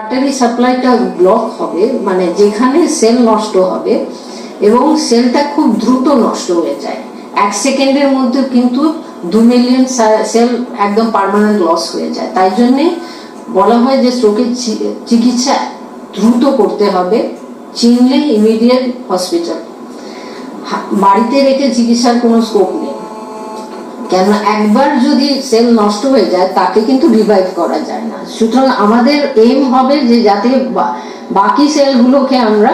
Artery সাপ্লাইটা block হবে মানে যেখানে সেল নষ্ট হবে এবং সেলটা খুব দ্রুত নষ্ট হয়ে যায়। এক সেকেন্ডের মধ্যে কিন্তু দু মিলিয়ন সেল একদম পার্মানেন্ট লস হয়ে যায়। তাই জন্যে বলা হয় যে স্ট্রোকের চিকিৎসা দ্রুত করতে হবে চিনলে ইমিডিয়েট হসপিটাল বাড়িতে রেখে চিকিৎসার কোনো স্কোপ নেই। কেন একবার যদি সেল নষ্ট হয়ে যায়, তাকে কিন্তু রিভাইভ করা যায় না। সুতরাং আমাদের এম হবে যে যাতে বাকি সেলগুলোকে আমরা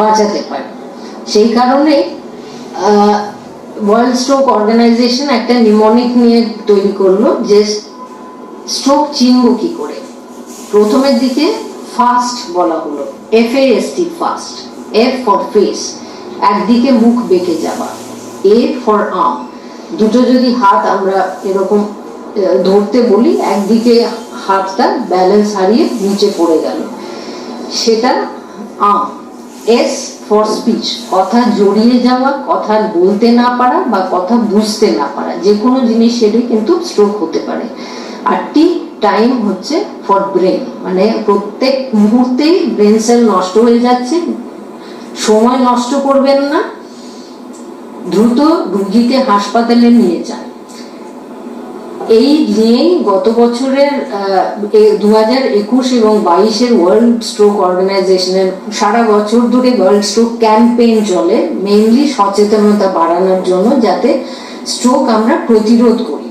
বাঁচাতে পারি। সেই কারণে ওয়ার্ল্ড স্ট্রোক অর্গানাইজেশন একটা নিমনিক নিয়ে তৈরি করল যে স্ট্রোক চিনব কি করে? প্রথমের দিকে ফাস্ট বলা হলো। F A S T fast F for face একদিকে মুখ বেঁকে যাওয়া। এ ফর আর্ম দুটো যদি হাত আমরা এরকম ধরতে বলি, একদিকে হাতটা ব্যালেন্স হারিয়ে নিচে পড়ে গেল। সেটা আর্ম এস ফর স্পিচ কথা জড়িয়ে যাওয়া, কথা বলতে না পারা বা কথা বুঝতে না পারা যে কোনো জিনিসেরই কিন্তু স্ট্রোক হতে পারে। আর টি টাইম হচ্ছে ফর ব্রেন মানে প্রত্যেক মুহূর্তেই ব্রেন সেল নষ্ট হয়ে যাচ্ছে, সময় নষ্ট করবেন না দ্রুত রুগীকে হাসপাতালে নিয়ে যান এই নিয়েই গত বছরের দু হাজার একুশ এবং বাইশের ওয়ার্ল্ড স্ট্রোক অর্গানাইজেশনের সারা বছর ধরে ওয়ার্ল্ড স্ট্রোক ক্যাম্পেইন চলে মেইনলি সচেতনতা বাড়ানোর জন্য যাতে স্ট্রোক আমরা প্রতিরোধ করি।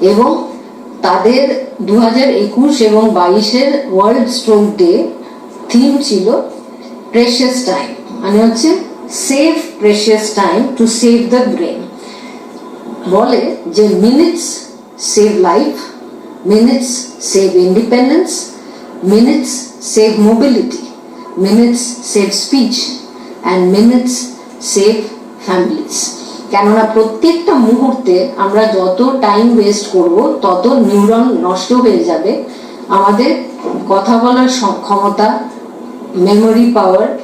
এবং তাদের দু হাজার একুশ এবং বাইশের ওয়ার্ল্ড স্ট্রোক ডে থিম ছিল প্রেশিয়াস টাইম মানে হচ্ছে save precious time to save the brain বলে যে minutes save life minutes save independence minutes save mobility minutes save speech and minutes save families কেননা প্রত্যেকটা মুহূর্তে আমরা যত টাইম ওয়েস্ট করব, তত নিউরন নষ্ট হয়ে যাবে। আমাদের কথা বলার ক্ষমতা মেমোরি পাওয়ার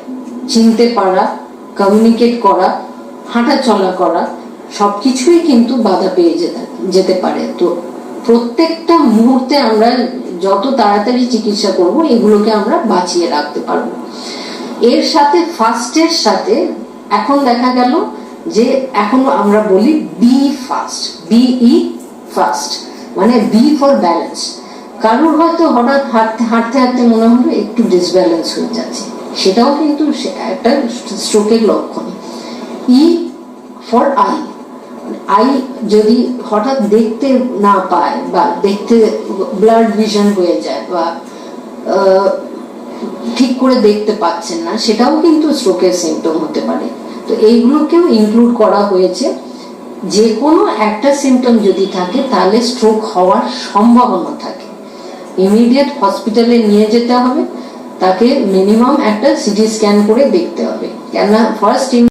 চিনতে পারা কমিউনিকেট করা হাঁটা চলা করা সব কিছুই কিন্তু বাধা পেয়ে যেতে যেতে পারে। তো প্রত্যেকটা মুহূর্তে আমরা যত তাড়াতাড়ি চিকিৎসা করব, এগুলোকে আমরা বাঁচিয়ে রাখতে পারব। এর সাথে ফাস্টের সাথে এখন দেখা গেল যে এখন আমরা বলি B fast B E fast মানে বি ফর ব্যালেন্স কারোর হয়তো হঠাৎ হাঁটতে হাঁটতে হাঁটতে মনে হলো একটু ডিসব্যালেন্স হয়ে যাচ্ছে। সেটাও কিন্তু একটা স্ট্রোকের লক্ষণ। ই ফর আই আই যদি হঠাৎ দেখতে না পায় বা দেখতে ব্লাড ভিশন হয়ে যায় বা ঠিক করে দেখতে পাচ্ছেন না, সেটাও কিন্তু স্ট্রোকের সিমটম হতে পারে। তো এইগুলোকেও ইনক্লুড করা হয়েছে। যে কোনো একটা সিমটম যদি থাকে, তাহলে স্ট্রোক হওয়ার সম্ভাবনা থাকে। ইমিডিয়েট হসপিটালে নিয়ে যেতে হবে। তাকে মিনিমাম একটা সিটি স্ক্যান করে দেখতে হবে। কেননা ফার্স্ট